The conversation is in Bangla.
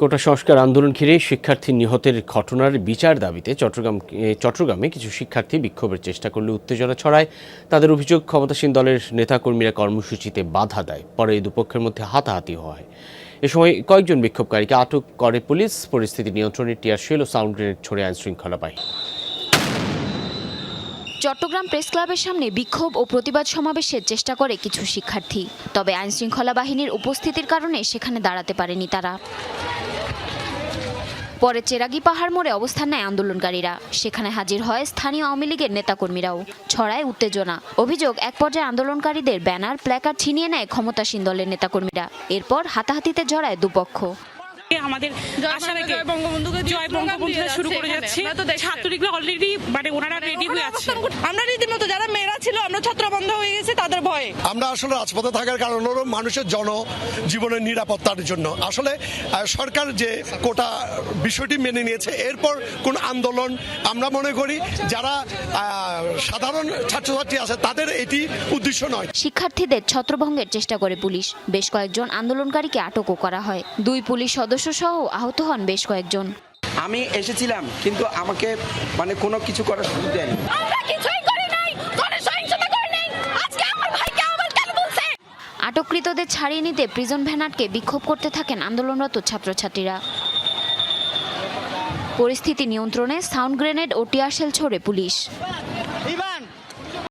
কোটা সংস্কার আন্দোলন ঘিরে শিক্ষার্থী নিহতের ঘটনার বিচার দাবিতে চট্টগ্রাম চট্টগ্রামে কিছু শিক্ষার্থী বিক্ষোভের চেষ্টা করলে উত্তেজনা ছড়ায়। তাদের অভিযোগ, ক্ষমতাসীন দলের নেতাকর্মীরা কর্মসূচিতে বাধা দেয়, পরে এই দুপক্ষের মধ্যে হাতাহাতি হয়। এ সময় কয়েকজন বিক্ষোভকারীকে আটক করে পুলিশ। পরিস্থিতি নিয়ন্ত্রণে টিয়ারশেল ও সাউন্ড গ্রেনেড ছড়ে আইন শৃঙ্খলা বাহিনী চট্টগ্রাম প্রেস ক্লাবের সামনে বিক্ষোভ ও প্রতিবাদ সমাবেশের চেষ্টা করে কিছু শিক্ষার্থী। তবে আইনশৃঙ্খলা বাহিনীর উপস্থিতির কারণে সেখানে দাঁড়াতে পারেনি তারা। পরে চেরাগি পাহাড় মোড়ে অবস্থান নেয় আন্দোলনকারীরা। সেখানে হাজির হয় স্থানীয় আওয়ামী লীগের নেতাকর্মীরাও। ছড়ায় উত্তেজনা। অভিযোগ এক পর্যায়ে আন্দোলনকারীদের ব্যানার প্ল্যাকার্ড ছিনিয়ে নেয় ক্ষমতাসীন দলের নেতাকর্মীরা। এরপর হাতাহাতিতে জড়ায় দুপক্ষ। আমাদের আশা বঙ্গবন্ধুকে জয় শুরু করে যাচ্ছে ছাত্রলীগরা অলরেডি মানে ওনারা রেডি হয়ে আছে। আমরা রীতিমতো যারা মেয়েরা ছিল আমরা ছত্র বন্ধ হয়ে ভয়ে আমরা আসলে রাজপথে থাকার কারণ হলো মানুষের জন জীবনের নিরাপত্তার জন্য। আসলে সরকার যে কোটা বিষয়টি মেনে নিয়েছে এরপর কোন আন্দোলন আমরা মনে করি যারা আহ, সাধারণ ছাত্রছাত্রী আছে তাদের এটি উদ্দেশ্য নয়। শিক্ষার্থীদের ছত্রভঙ্গের চেষ্টা করে পুলিশ। বেশ কয়েকজন আন্দোলনকারীকে আটকও করা হয়। দুই পুলিশ সদস্য সহ আহত হন বেশ কয়েকজন। আমি এসেছিলাম কিন্তু আমাকে মানে কোনো কিছু করার সুযোগ দেয়নি আমরা কিছুই করি নাই কোনো সহিংসতা করি নাই আজকে আমার ভাইকে আবার কেন বলছে আটককৃতদের ছাড়িয়ে নিতে প্রিজন ভ্যান আটকে বিক্ষোভ করতে থাকেন আন্দোলনরত ছাত্রছাত্রীরা। পরিস্থিতি নিয়ন্ত্রণে সাউন্ড গ্রেনেড ও টিয়ারশেল ছোড়ে পুলিশ।